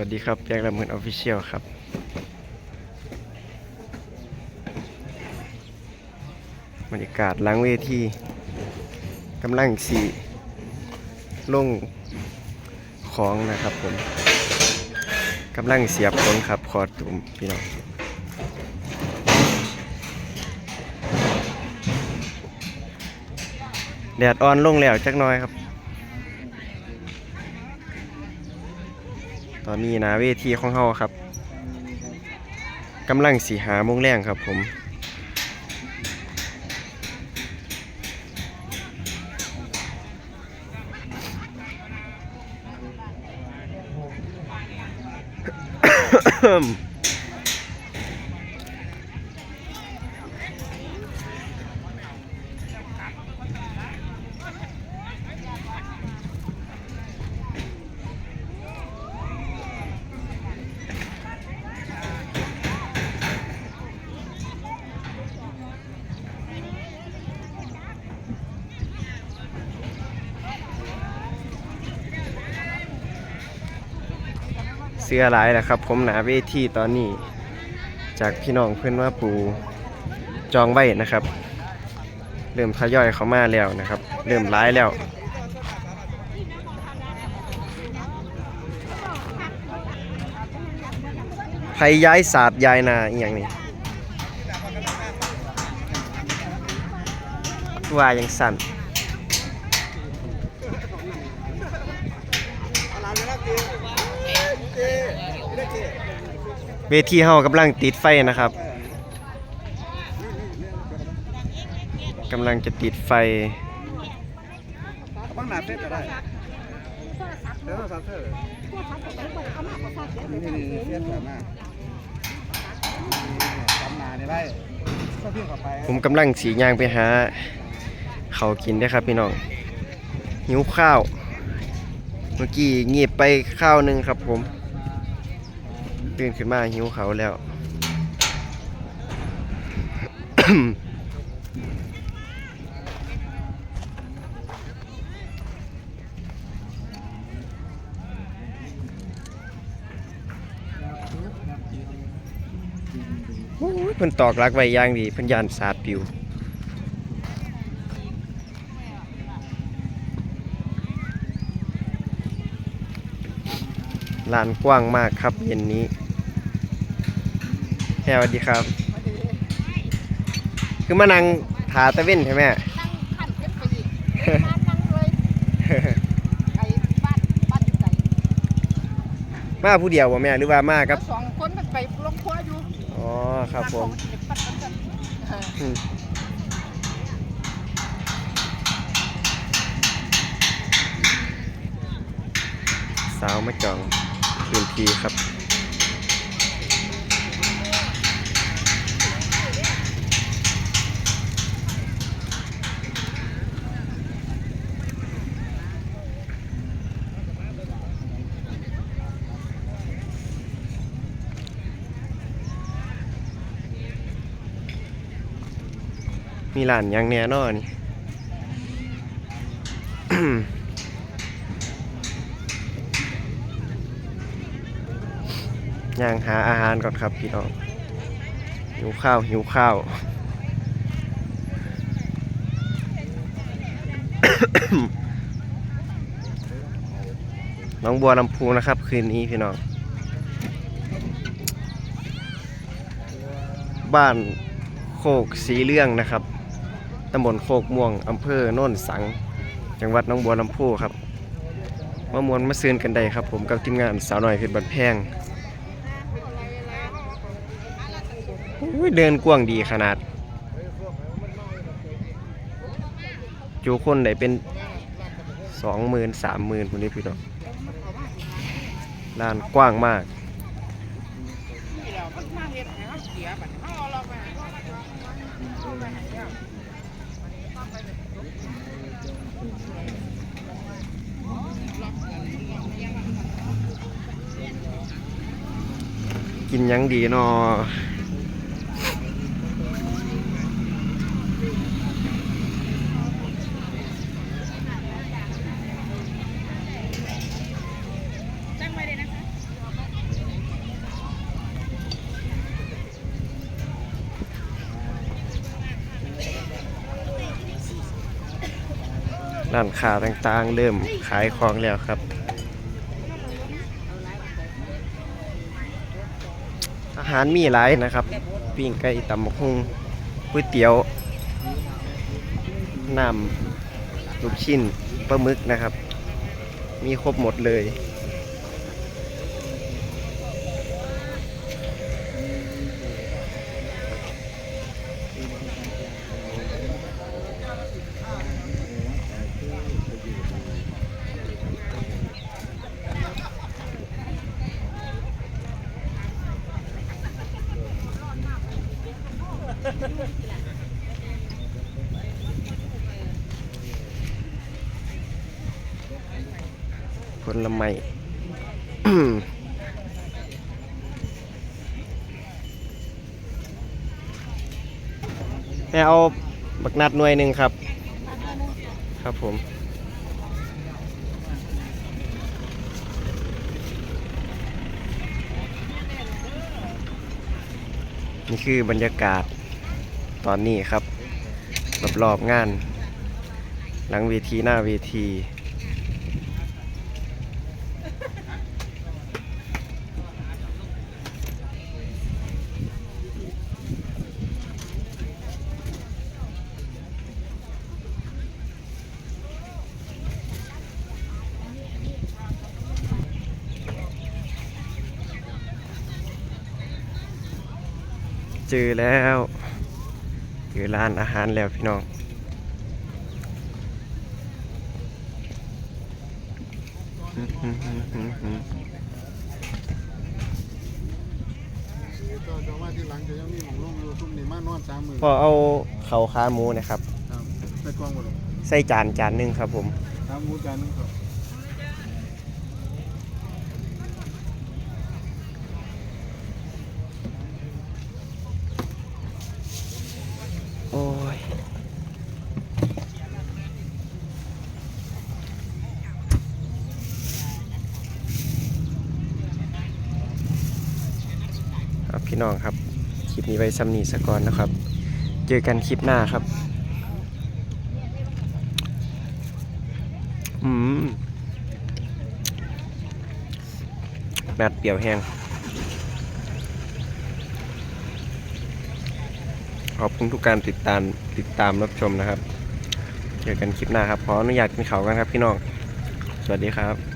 วัสดีครับแจ็คละเมินออฟฟิเชียลครับ บรรยากาศล้างเวทีกำลังสีลงของนะครับผมกำลังเสียบคนครับคอตุมพี่น้องแดดอ่อนลงแล้วจักน้อยครับ ตอนนี้นะเวทีของเฮาครับกำลังสีหามงแรงครับผม เสื้อลายแหละครับ ผมหนาเวทีตอนนี้ จากพี่น้องเพื่อนว่าปูจองไว้นะครับ เริ่มทยอยเขามาแล้วนะครับ เริ่มร้ายแล้วไผย้ายศาสตร์ยายนาอย่างนี้ว่ายังสั่น เวทีเฮากำลังติดไฟนะครับกำลังจะติดไฟบ้างหนาเฟซก็ได้เดี๋ยวเราซับเธอนี่นี่เฟซสวยมากจำนาในไร่ผมกำลังสีย่างไปหาเขากินได้ครับพี่น้อง หิวข้าว เมื่อกี้เงียบไปข้าวหนึ่งครับผม ตื่นขึ้นมาหิวเขาแล้ว โอ้ยเพิ่นตอกลักไว้อย่างดีเพิ่นยานสาดปิว ลานกว้างมากครับเย็นนี้แฮสวัสดีครับ คือมานั่งถาตะเว้นใช่ไหมนั่งขันเพชรไปอีกมานั่งเลยไอ้บ้านบ้านอยู่ไกลมาผู้เดียวบ่แม่หรือว่ามากับสองคนมันไปลงครัวอยู่อ๋อครับผมเก็บปัดปัดปัดเอออืมสาวมาจอง พื้นที่ครับมีร้านยังแน่นอน ย่างหาอาหารก่อนครับพี่น้อง หิวข้าวหิวข้าวน้องบัวลำพูนะครับ คืนนี้พี่น้อง บ้านโคกสีเรื่องนะครับตำบลโคกม่วงอำเภอโน่นสัง จังหวัดน้องบัวลำพูครับมามวนมาซื้อกันได้ครับ ผมกับทีมงานสาวหน่อยเพชรบันแพงอุ้ย เดินกว้างดีขนาด จูคนไหนเป็นสองหมื่นสามหมื่นคนนี้พี่น้องลานกว้างมากนี่แหละมันมาเฮ็ดให้เราเสียบัดนี้เอาเราไปเอาไปเอาไปให้แล้ว กินหยังดีเนอ ร้านค้าต่างๆ เริ่มขายของแล้วครับอาหารมีหลายนะครับปิ้งไก่ตำบักหุ่งก๋วยเตี๋ยวน้ำลูกชิ้นปลาหมึกนะครับ มีครบหมดเลย ผลไม้แม่เอาบักนัดหน่วยหนึ่งครับ ครับผมนี่คือบรรยากาศ ตอนนี้ครับรอบๆงาน หลังเวทีหน้าเวทีเจอแล้ว เจอร้านอาหารแล้วพี่น้องก็จะว่าที่หลังจะยังมีหมองลงอยู่ทุ่มนี่มานอนสามหมื่นพอเอาเขาขาหมูนะครับครับในกล้องหมดเลยใส่จานจานหนึ่งครับผมสามหมูจานหนึงครับ พี่น้องครับ คลิปนี้ไว้ซ้ำนีสก่อนนะครับ เจอกันคลิปหน้าครับ อืมนัดเปรี้ยวแห้ง ขอบคุณทุกการติดตามติดตามรับชมนะครับ เจอกันคลิปหน้าครับ ขออนุญาตกินเขากันครับพี่น้อง สวัสดีครับ